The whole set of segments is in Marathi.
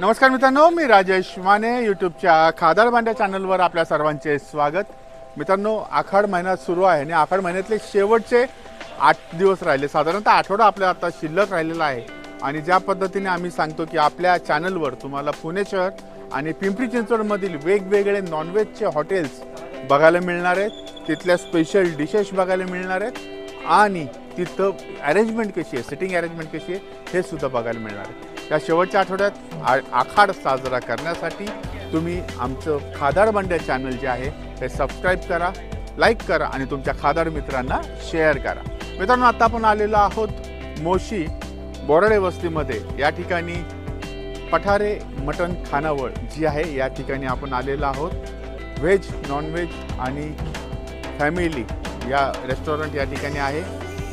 नमस्कार मित्रांनो मी राजेश माने यूट्यूबच्या खादाड बांड्या चॅनलवर आपल्या सर्वांचे स्वागत. मित्रांनो आखाड महिना सुरू आहे आणि आखाड महिन्यातले शेवटचे आठ दिवस राहिले. साधारणतः आठवडा आपल्या आता शिल्लक राहिलेला आहे. आणि ज्या पद्धतीने आम्ही सांगतो की आपल्या चॅनलवर तुम्हाला पुणे शहर आणि पिंपरी चिंचवडमधील वेगवेगळे नॉनव्हेजचे हॉटेल्स बघायला मिळणार आहेत. तिथल्या स्पेशल डिशेस बघायला मिळणार आहेत. आणि तिथं अरेंजमेंट कशी आहे सिटिंग अरेंजमेंट कशी आहे हे सुद्धा बघायला मिळणार आहे या शेवटच्या आठवड्यात आ- आखाड साजरा करण्यासाठी तुम्ही आमचं खादाड बंड्या चॅनल जे आहे ते सबस्क्राईब करा लाईक करा आणि तुमच्या खादाड मित्रांना शेअर करा. मित्रांनो आता आपण आलेलो आहोत मोशी बोराडे वस्तीमध्ये. या ठिकाणी पठारे मटण खानावळ जी आहे या ठिकाणी आपण आलेलो आहोत. व्हेज नॉनव्हेज आणि फॅमिली या रेस्टॉरंट या ठिकाणी आहे.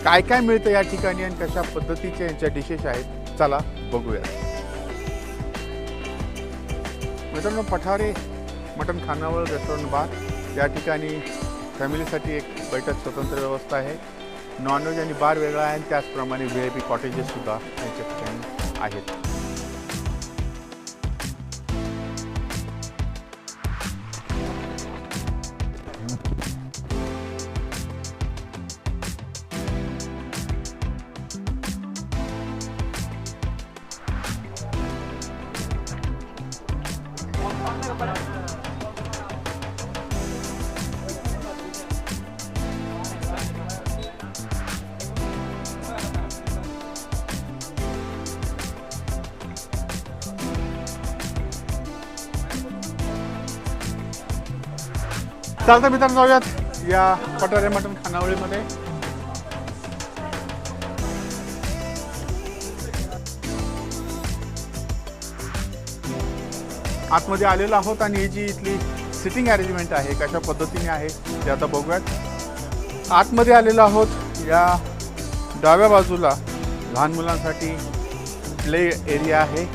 काय काय मिळतं या ठिकाणी आणि कशा पद्धतीच्या यांच्या डिशेस आहेत चला बघूया. मित्रांनो पठारे मटण खानावळ रेस्टॉरंट बार या ठिकाणी फॅमिलीसाठी एक बैठक स्वतंत्र व्यवस्था आहे. नॉनव्हेज आणि बार वेगळा आहे आणि त्याचप्रमाणे व्ही आय पी कॉटेजेससुद्धा यांच्या ठिकाणी आहेत. चालतं मित्रांनो जाऊयात. या पठारे मटण खानावळीमध्ये. आतमध्ये आलेलो आहोत आणि ही जी इथली सिटिंग अरेंजमेंट आहे कशा पद्धतीने आहे ते आता बघूयात. आतमध्ये आलेलो आहोत या डाव्या बाजूला लहान मुलांसाठी प्ले एरिया आहे.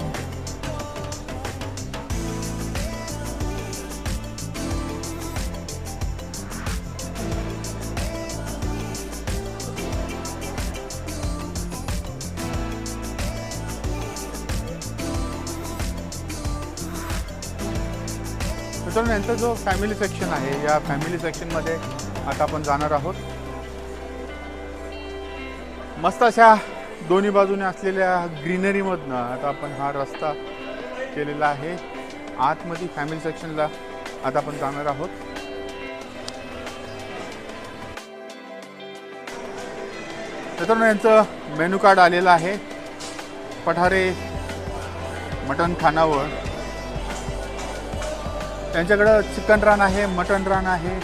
मित्रांनो यांचा जो फॅमिली सेक्शन आहे या फॅमिली सेक्शनमध्ये आता आपण जाणार आहोत. मस्त अशा दोन्ही बाजूने असलेल्या ग्रीनरीमधनं आता आपण हा रस्ता केलेला आहे. आतमध्ये फॅमिली सेक्शनला आता आपण जाणार आहोत. मित्रांनो यांचं मेनू कार्ड आलेलं आहे. पठारे मटन खानावळ. त्यांच्याकडं चिकन रान आहे मटन रान आहे.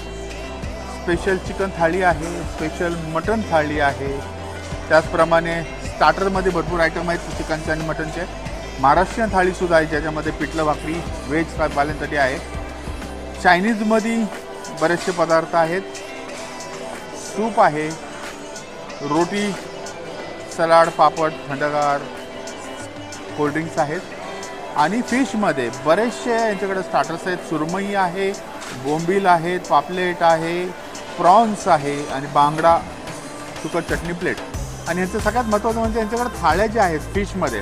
स्पेशल चिकन थाळी आहे स्पेशल मटन थाळी आहे. त्याचप्रमाणे स्टार्टरमध्ये भरपूर आयटम आहेत चिकनचे आणि मटनचे महाराष्ट्रीयन थाळीसुद्धा आहे ज्याच्यामध्ये पिठलं भाकरी व्हेज वाल्यांसाठी आहे. चायनीजमध्ये बरेचसे पदार्थ आहेत. सूप आहे रोटी सलाड पापड थंडगार कोल्ड्रिंक्स आहेत. आणि फिशमध्ये बरेचसे यांच्याकडे स्टार्टर्स आहेत. सुरमई आहे बोंबील आहेत पापलेट आहे प्रॉन्स आहे आणि बांगडा सुकट चटणी प्लेट आणि यांचं सगळ्यात महत्त्वाचं म्हणजे यांच्याकडे थाळ्या ज्या आहेत फिशमध्ये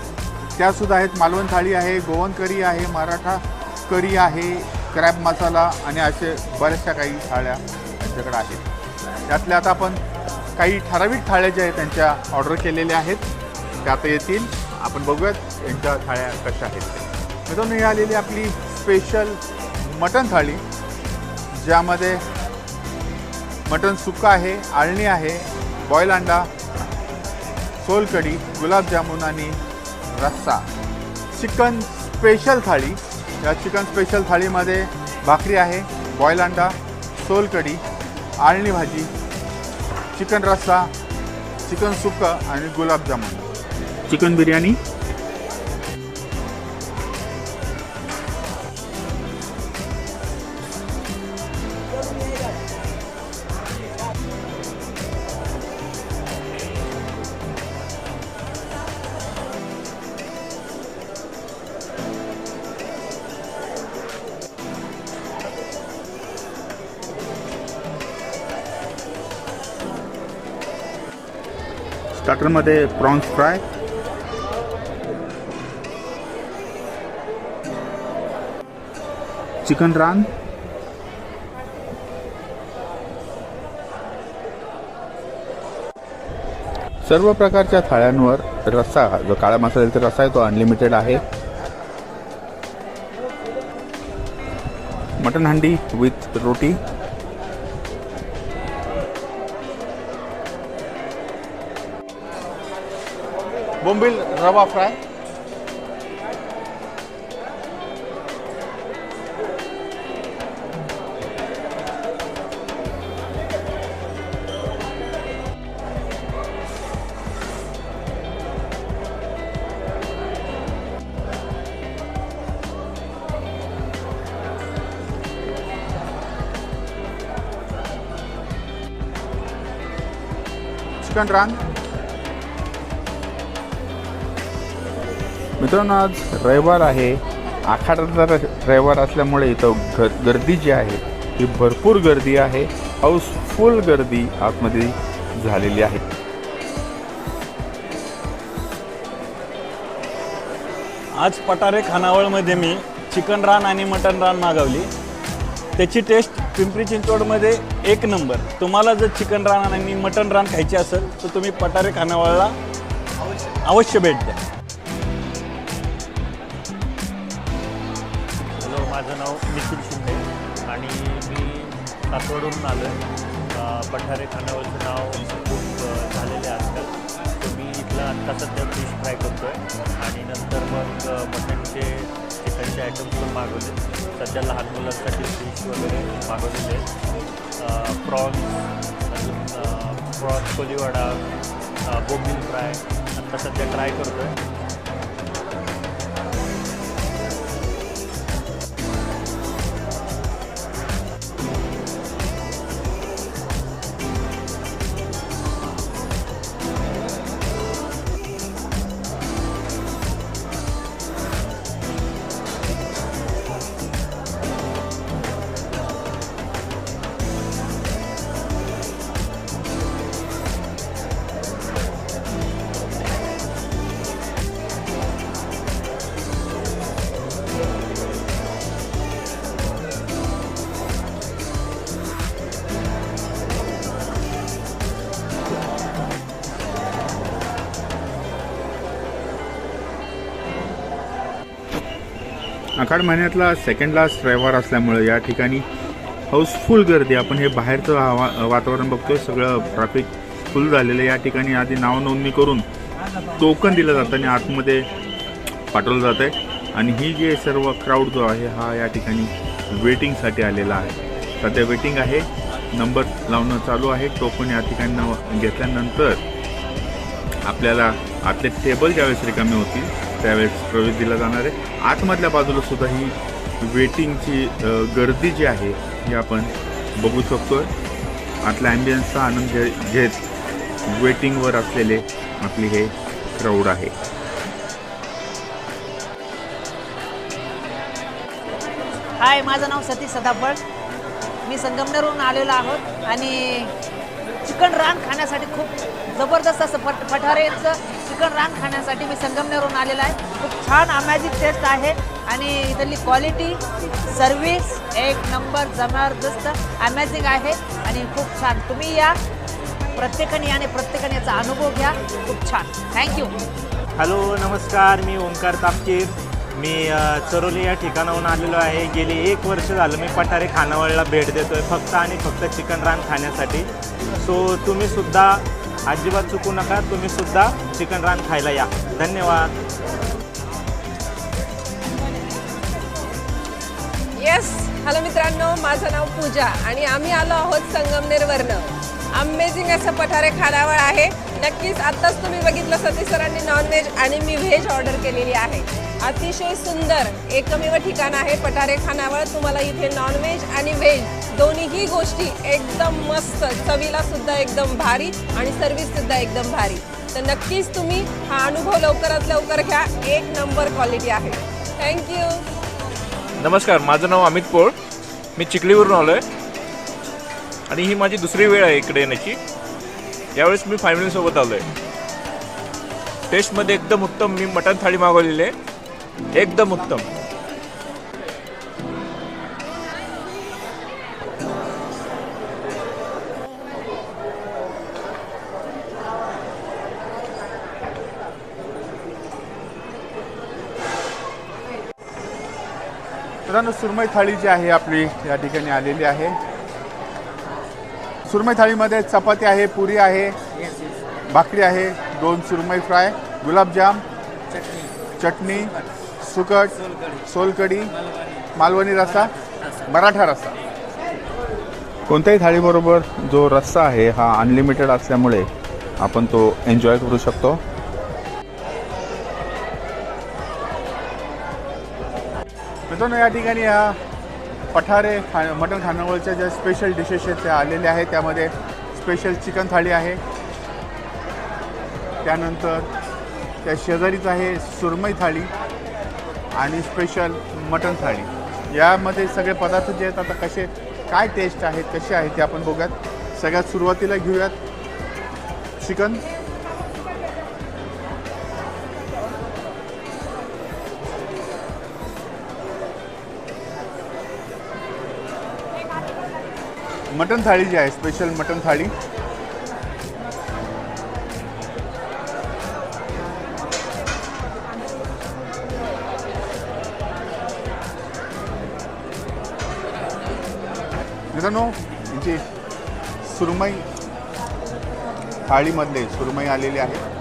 त्यासुद्धा आहेत. मालवण थाळी आहे गोवन करी आहे मराठा करी आहे क्रॅब मसाला आणि असे बऱ्याचशा काही थाळ्या यांच्याकडे आहेत. त्यातल्या आता आपण काही ठराविक थाळ्या ज्या आहेत त्यांच्या ऑर्डर केलेल्या आहेत. त्या आता येतील आपण बघूयात यांच्या थाळ्या कशा आहेत. मित्रांनो ही आलेली आपली स्पेशल मटण थाळी ज्यामध्ये मटण सुक्का आहे आळणी आहे बॉईल अंडा सोलकढी गुलाबजामुन आणि रस्सा. Chicken special thali. या चिकन स्पेशल थाळीमध्ये भाकरी आहे बॉईल अंडा सोलकढी आळणी भाजी चिकन रस्सा चिकन सुक्का आणि गुलाबजामुन चिकन बिर्याणी. स्टार्टरमध्ये प्रॉन्स फ्राय चिकन रान. सर्व प्रकारच्या थाळ्यांवर रस्सा जो काळा मसाल्याचा रस्सा आहे तो अनलिमिटेड आहे. मटन हंडी विथ रोटी. बोंबील रवा फ्राय. चिकन रान मित्रांनो आज रविवार आहे. आखाड्याचा रविवार असल्यामुळे इथं ग गर्दी जी आहे ती भरपूर गर्दी आहे. हाऊसफुल गर्दी आतमध्ये झालेली आहे. आज पटारे खानावळमध्ये मी चिकन रान आणि मटन रान मागवली. त्याची टेस्ट पिंपरी चिंचवडमध्ये एक नंबर. तुम्हाला जर चिकन रान आणि मटन रान खायचे असेल तर तुम्ही पटारे खानावळला अवश्य भेट द्या. हॅलो माझं नाव निखिल शिंदे आणि मी सासवडवरून आलो पठारे खानावळचं नाव खूप झालेले आजकाल. तर मी इथलं आत्ता सध्या फिश फ्राय करतो आहे आणि नंतर मग मटनचे मटणचे आयटम्स पण मागवले. सध्या लहान मुलांसाठी फिश वगैरे मागवलेले प्रॉन्स अजून प्रॉन्स कोलीवाडा बोंबील फ्राय. आत्ता सध्या ट्राय करतो आहे आखाड महिन्यातला सेकंड लास्ट रविवार असल्यामुळे या ठिकाणी हाऊसफुल गर्दी. आपण हे बाहेरचं हवा वातावरण बघतोय. सगळं ट्रॅफिक फुल झालेलं आहे. या ठिकाणी आधी नाव नोंदणी करून टोकन दिलं जातं आणि आतमध्ये पाठवलं जात आहे. आणि ही जे सर्व क्राऊड जो आहे हा या ठिकाणी वेटिंगसाठी आलेला आहे. सध्या वेटिंग आहे. नंबर लावणं चालू आहे. टोकन या ठिकाणी घेतल्यानंतर आपल्याला आतले टेबल ज्यावेळेस रिकामे होतील त्यावेळेस प्रवेश दिला जाणार आहे. आतमधल्या बाजूला सुद्धा ही वेटिंगची गर्दी जी आहे ही आपण बघू शकतो आतल्या ॲम्बियन्सचा आनंद घे घेत वेटिंगवर असलेले आपली हे क्राऊड आहे. हाय माझं नाव सतीश सदाफळ. मी संगमनेरहून आलेलो आहोत आणि चिकन रान खाण्यासाठी खूप जबरदस्त असं पट पठारेचं चिकन रान खाण्यासाठी मी संगमनेरहून आलेलो आहे. खूप छान अमॅजिक टेस्ट आहे आणि इथली क्वालिटी सर्विस एक नंबर जबरदस्त अमॅझिंग आहे आणि खूप छान. तुम्ही या प्रत्येकाने आणि प्रत्येकाने याचा अनुभव घ्या. खूप छान. थँक्यू हॅलो नमस्कार. मी ओंकार तापकीर. मी चरोली या ठिकाणाहून आलेलो आहे. गेली एक वर्ष झालं मी पठारे खानावळला भेट देतो आहे फक्त आणि फक्त चिकन रान खाण्यासाठी. सो तुम्हीसुद्धा अजिबात चुकू नका तुम्ही सुद्धा चिकन रान खायला या. धन्यवाद. येस हॅलो मित्रांनो माझं नाव पूजा आणि आम्ही आलो आहोत संगमनेरवरनं. अमेझिंग असं पठारे खानावळ आहे. नक्कीच आत्ताच तुम्ही बघितलं सतीश सरांनी नॉनव्हेज आणि मी व्हेज ऑर्डर केलेली आहे. अतिशय सुंदर एकमेव ठिकाण आहे पठारे खानावळ तुम्हाला इथे नॉनव्हेज आणि व्हेज दोन्हीही गोष्टी एकदम मस्त चवीला सुद्धा एकदम भारी आणि सर्व्हिस सुद्धा एकदम भारी. तर नक्कीच तुम्ही हा अनुभव लवकरात लवकर घ्या. एक नंबर क्वालिटी आहे. थँक्यू नमस्कार माझं नाव अमित पोळ. मी चिखलीवरून आलो आहे आणि ही माझी दुसरी वेळ आहे इकडे येण्याची. यावेळेस मी फॅमिलीसोबत आलो आहे टेस्टमध्ये एकदम उत्तम मी मटण थाळी मागवलेली आहे. एकदम उत्तम. सुरमई थाळी जी आहे आपली या ठिकाणी आलेली आहे. सुरमई थाळीमध्ये चपाती आहे पुरी आहे भाकरी आहे दोन सुरमई फ्राय गुलाबजाम चटणी सुकट सोलकडी मालवणी रस्सा मराठा रस्सा. कोणत्याही थाळीबरोबर जो रस्सा आहे हा अनलिमिटेड असल्यामुळे आपण तो एन्जॉय करू शकतो. मित्रांनो या ठिकाणी या पठारे खा मटण खानावळच्या ज्या स्पेशल डिशेस आहेत त्या आलेल्या आहेत. त्यामध्ये स्पेशल चिकन थाळी आहे. त्यानंतर त्या शेजारीच आहे सुरमई थाळी आणि स्पेशल मटण थाळी. यामध्ये सगळे पदार्थ जे आहेत आता कसे काय टेस्ट आहेत कसे आहेत ते आपण बघूयात. सगळ्यात सुरुवातीला घेऊयात चिकन मटन थाळी जी आहे स्पेशल मटन थाळी. मित्रांनो जी सुरमई थाळीमधले सुरमई आलेली आहे.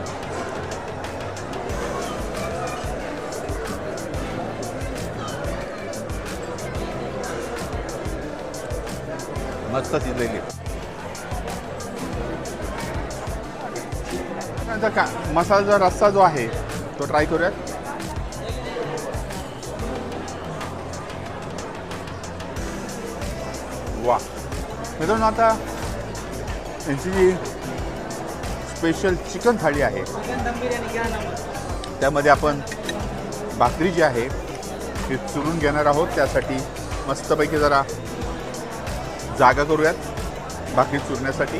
मस्त शिजलेली त्यानंतर का? मसाल्याचा रस्सा जो आहे तो ट्राय करूयात. वा मित्रांनो आता यांची जी स्पेशल चिकन थाळी आहे त्यामध्ये आपण भाकरी जी आहे ती चुरून घेणार आहोत. त्यासाठी मस्तपैकी जरा जागा करूयात. भाकरी चुरण्यासाठी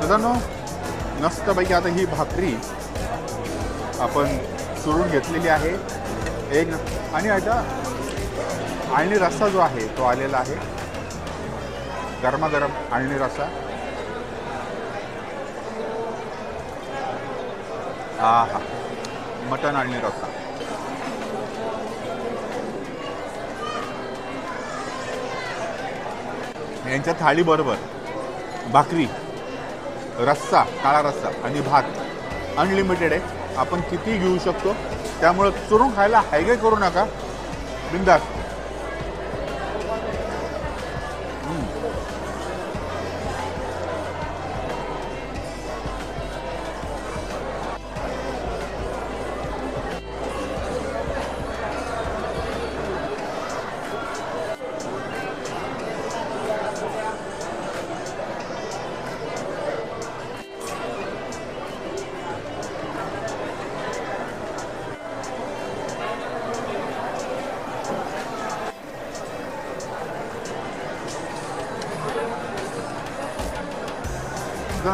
मित्रांनो मस्तपैकी आता ही भाकरी आपण चुरून घेतलेली आहे. एक आणि आता आळणी रस्सा जो आहे तो आलेला आहे. गरमागरम आळणी रस्सा. हा हा मटन आणि रस्सा यांच्या थाळीबरोबर भाकरी रस्सा काळा रस्सा आणि भात. अनलिमिटेड आहे. आपण किती घेऊ शकतो. त्यामुळं चुरून खायला हायगे करू नका. बिंदास.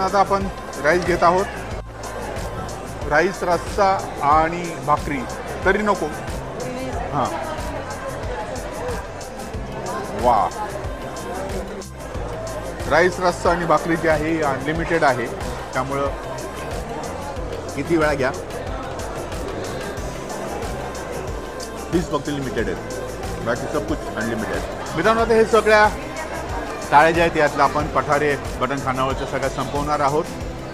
आता आपण राईस घेत आहोत. राईस रस्सा आणि भाकरी. तरी नको. हां. वा. राईस रस्सा आणि भाकरी जी आहे अनलिमिटेड आहे. त्यामुळं किती वेळा घ्या. हीच फक्त लिमिटेड आहे बाकी सब कुछ अनलिमिटेड मित्रांनो आता हे सगळ्या टाळ्या ज्या आहेत यातलं आपण पठारे बटन खानावरचं सगळं संपवणार आहोत.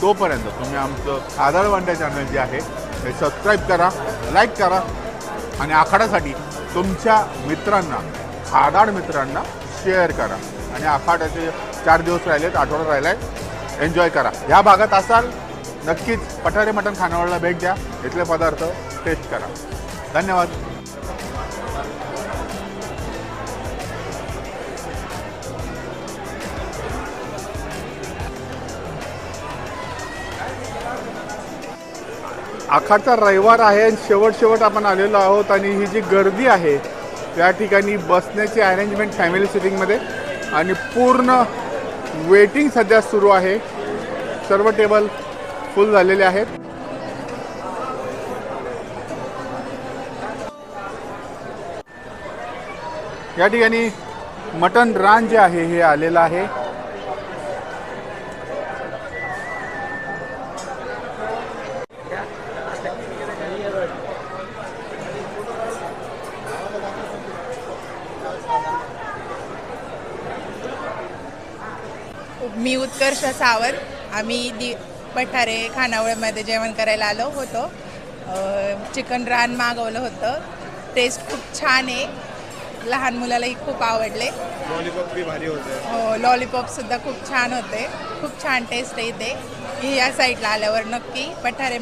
तोपर्यंत तुम्ही आमचं आधार वांड्या चॅनल जे आहे ते सबस्क्राईब करा लाईक करा आणि आखाड्यासाठी तुमच्या मित्रांना खादाड मित्रांना शेअर करा. आणि आखाड्याचे चार दिवस राहिलेत आठवडा राहिला आहे एन्जॉय करा. ह्या भागात असाल नक्कीच पठारे मटण खानावळला भेट द्या. इथले पदार्थ टेस्ट करा. धन्यवाद. आखाडचा रविवार आहे आणि शेवट शेवट आपण आलेलो आहोत आणि ही जी गर्दी आहे त्या ठिकाणी बसण्याची अरेंजमेंट फॅमिली सिटिंगमध्ये आणि पूर्ण वेटिंग सध्या सुरू आहे. सर्व टेबल फुल झालेले आहेत. या ठिकाणी मटन रान जे आहे हे आलेलं आहे. मी उत्कर्ष सावंत. आम्ही दि पठारे खानावळमध्ये जेवण करायला आलो होतो. अ, चिकन रान मागवलं होतं. टेस्ट खूप छान आहे. लहान मुलालाही खूप आवडले. लॉलीपॉप बी भारी होते. हो लॉलीपॉपसुद्धा खूप छान होते. खूप छान टेस्ट आहे इथे या साईडला आल्यावर नक्की पठारे